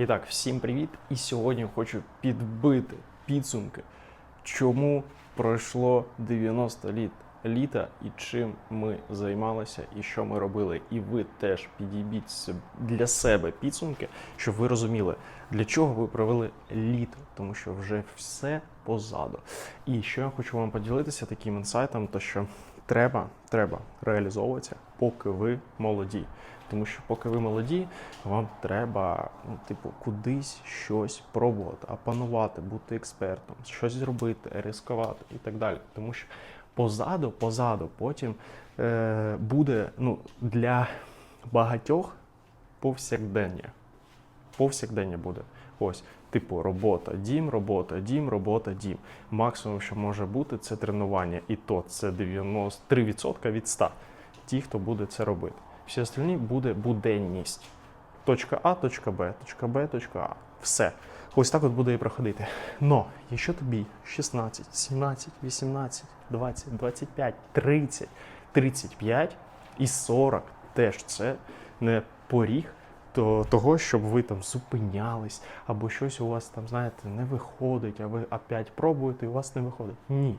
І так, всім привіт! І сьогодні хочу підбити підсумки, чому пройшло 90 літ літа і чим ми займалися, і що ми робили. І ви теж підібіть для себе підсумки, щоб ви розуміли, для чого ви провели літо, тому що вже все позаду. І що я хочу вам поділитися таким інсайтом, то що треба, треба реалізовуватися, поки ви молоді. Тому що поки ви молоді, вам треба, ну, типу, кудись щось пробувати, опанувати, бути експертом, щось зробити, ризикувати і так далі. Тому що позаду, позаду потім е, буде ну, для багатьох повсякдення. Повсякдення буде. Ось, типу, робота, дім, робота, дім, робота, дім. Максимум, що може бути, це тренування. І то це 93% від 100. Ті, хто буде це робити. Всі остальні буде буденність. Точка А, точка Б, точка Б, точка А. Все. Ось так от буде і проходити. Но, якщо тобі 16, 17, 18, 20, 25, 30, 35 і 40 теж це не поріг то, того, щоб ви там зупинялись, або щось у вас там, знаєте, не виходить, а ви опять пробуєте і у вас не виходить. Ні.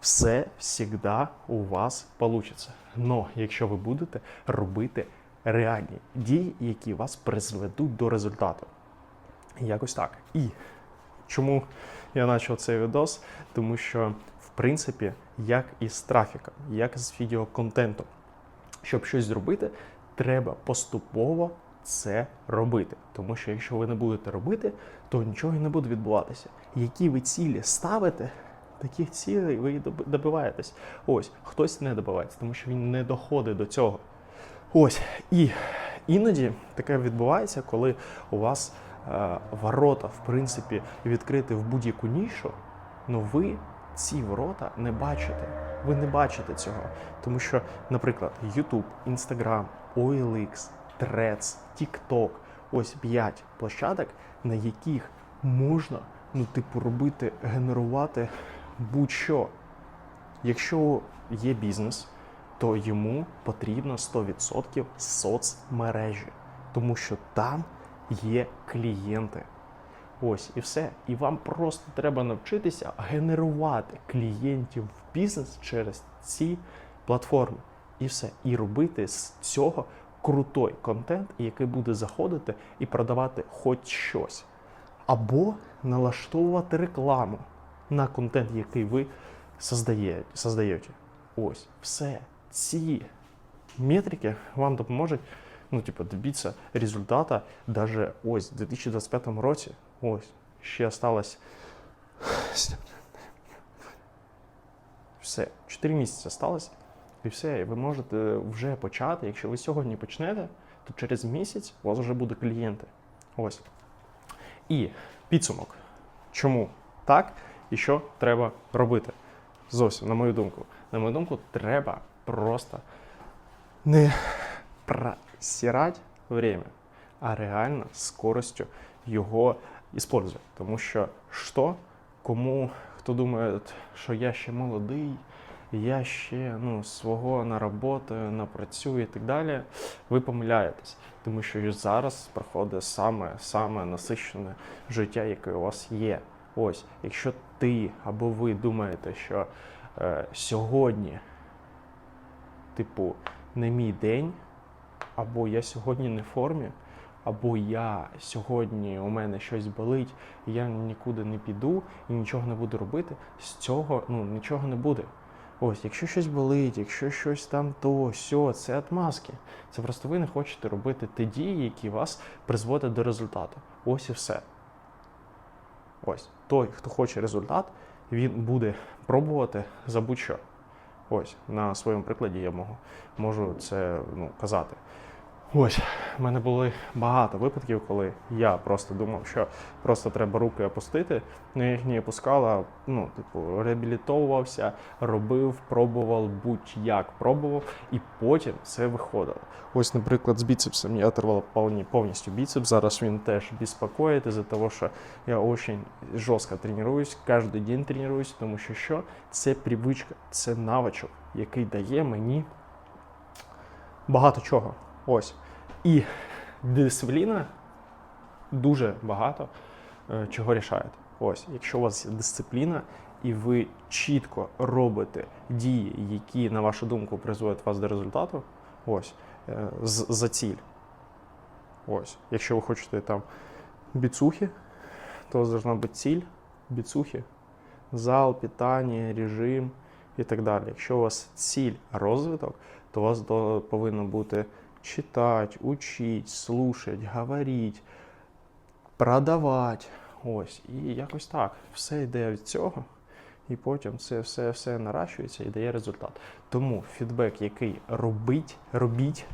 Все завжди у вас вийде. Но якщо ви будете робити реальні дії, які вас призведуть до результату. Якось так. І чому я почав цей відос? Тому що, в принципі, як і з трафіком, як і з відеоконтентом, щоб щось зробити, треба поступово це робити. Тому що якщо ви не будете робити, то нічого не буде відбуватися. Які ви цілі ставите, таких цілей ви добиваєтесь. Ось, хтось не добивається, тому що він не доходить до цього. Ось, і іноді таке відбувається, коли у вас е, ворота, в принципі, відкриті в будь-яку нішу, але ви ці ворота не бачите. Ви не бачите цього. Тому що, наприклад, YouTube, Instagram, OLX, Threads, TikTok, ось 5 площадок, на яких можна, ну, типу, робити, генерувати будь-що. Якщо є бізнес, то йому потрібно 100% соцмережі, тому що там є клієнти. Ось і все. І вам просто треба навчитися генерувати клієнтів в бізнес через ці платформи. І все. І робити з цього крутой контент, який буде заходити і продавати хоч щось. Або налаштовувати рекламу на контент, який ви создаєте. Ось, все. Ці метрики вам допоможуть ну, типу, добитися результата даже ось в 2025 році. Ось, ще осталось все, 4 місяці осталось, і все, ви можете вже почати. Якщо ви сьогодні почнете, то через місяць у вас вже будуть клієнти. Ось. І підсумок. Чому так і що треба робити? Зовсім, на мою думку. На мою думку, треба просто не просирать время, а реально скоростю його использовать. Тому що що, кому хто думає, що я ще молодий, я ще ну, свого наработаю, напрацюю і так далі, ви помиляєтесь. Тому що зараз проходить саме, саме насичене життя, яке у вас є. Ось, якщо ти або ви думаєте, що е, сьогодні, типу, не мій день, або я сьогодні не в формі, або я сьогодні у мене щось болить, я нікуди не піду і нічого не буду робити, з цього ну, нічого не буде. Ось, якщо щось болить, якщо щось там то, сьо, це отмазки. Це просто ви не хочете робити ті дії, які вас призводять до результату. Ось і все. Ось, той, хто хоче результат, він буде пробувати за будь-що. Ось, на своєму прикладі я можу, це ну, казати. Ось, в мене були багато випадків, коли я просто думав, що просто треба руки опустити. Ну, я їх не опускав, а ну, типу, реабілітовувався, робив, пробував, будь-як пробував, і потім це виходило. Ось, наприклад, з біцепсом я оторвав повні- повністю біцепс. Зараз він теж безпокоїть із-за того, що я дуже жорстко тренуюсь, кожен день тренуюсь, тому що що? Це привичка, це навичок, який дає мені багато чого. Ось. І дисципліна дуже багато е, чого рішаєте. Ось, якщо у вас є дисципліна і ви чітко робите дії, які, на вашу думку, призводять вас до результату, ось, е, за ціль. Ось, якщо ви хочете там біцухи, то должна бути ціль, біцухи, зал, питання, режим і так далі. Якщо у вас ціль розвиток, то у вас повинно бути читати, учить, слушать, говорити, продавати. Ось. І якось так. Все йде від цього. І потім це все, все наращується і дає результат. Тому фідбек, який робить, робіть,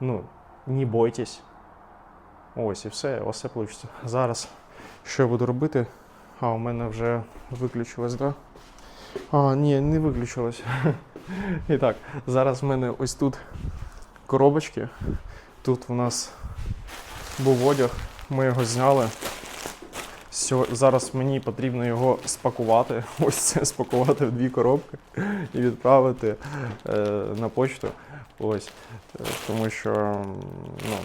ну, не бойтесь. Ось і все, вас все вийде. Зараз що я буду робити? А, у мене вже виключилось. Да? А, ні, не виключилось. І так, зараз в мене ось тут коробочки. Тут у нас був одяг, ми його зняли. Зараз мені потрібно його спакувати. Ось це спакувати в дві коробки і відправити е, на почту. Ось. Е, Тому що ну,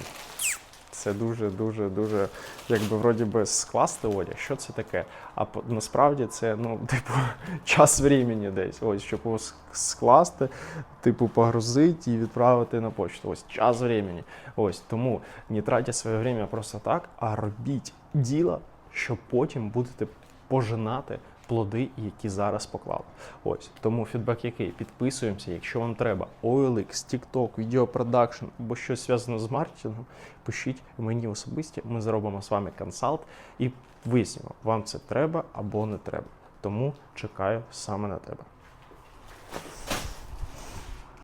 це дуже, дуже, дуже, якби вроді би скласти одяг. Що це таке? А насправді це ну, типу, час времени десь. Ось, щоб його скласти, типу, погрузити і відправити на почту. Ось час времени. Ось тому не тратьте своє время просто так, а робіть діло, що потім будете пожинати плоди, які зараз поклали. Ось тому фідбек який? Підписуємося, якщо вам треба OLX, TikTok, відеопродакшн або щось зв'язане з маркетингом, пишіть мені особисті, ми зробимо з вами консалт і вияснимо, вам це треба або не треба. Тому чекаю саме на тебе.